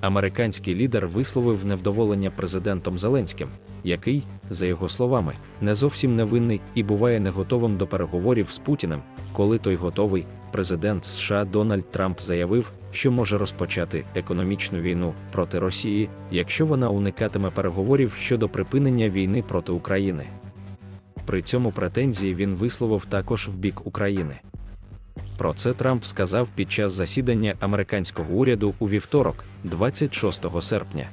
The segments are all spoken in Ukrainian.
Американський лідер висловив невдоволення президентом Зеленським, який, за його словами, не зовсім невинний і буває не готовим до переговорів з Путіним. Коли той готовий, президент США Дональд Трамп заявив, що може розпочати економічну війну проти Росії, якщо вона уникатиме переговорів щодо припинення війни проти України. При цьому претензії він висловив також в бік України. Про це Трамп сказав під час засідання американського уряду у вівторок, 26 серпня.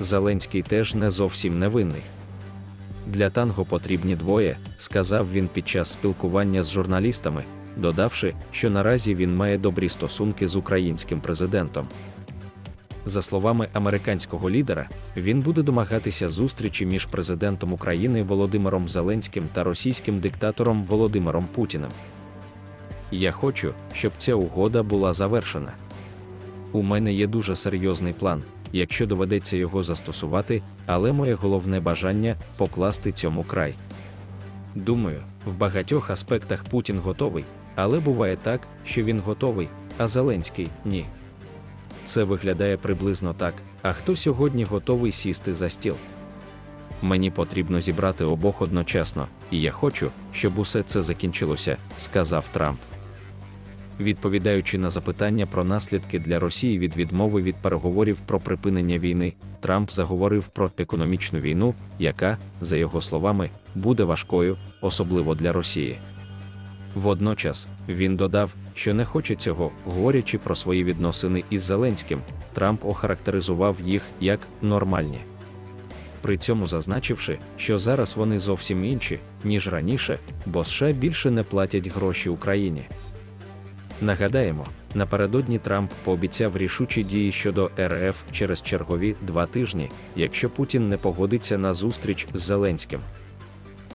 Зеленський теж не зовсім невинний. Для танго потрібні двоє, сказав він під час спілкування з журналістами, додавши, що наразі він має добрі стосунки з українським президентом. За словами американського лідера, він буде домагатися зустрічі між президентом України Володимиром Зеленським та російським диктатором Володимиром Путіним. Я хочу, щоб ця угода була завершена. У мене є дуже серйозний план, якщо доведеться його застосувати, але моє головне бажання покласти цьому край. Думаю, в багатьох аспектах Путін готовий, але буває так, що він готовий, а Зеленський ні. Це виглядає приблизно так, а хто сьогодні готовий сісти за стіл? Мені потрібно зібрати обох одночасно, і я хочу, щоб усе це закінчилося, сказав Трамп. Відповідаючи на запитання про наслідки для Росії від відмови від переговорів про припинення війни, Трамп заговорив про економічну війну, яка, за його словами, буде важкою, особливо для Росії. Водночас він додав, що не хоче цього, говорячи про свої відносини із Зеленським, Трамп охарактеризував їх як нормальні. При цьому зазначивши, що зараз вони зовсім інші, ніж раніше, бо США більше не платять гроші Україні. Нагадаємо, напередодні Трамп пообіцяв рішучі дії щодо РФ через чергові два тижні, якщо Путін не погодиться на зустріч з Зеленським.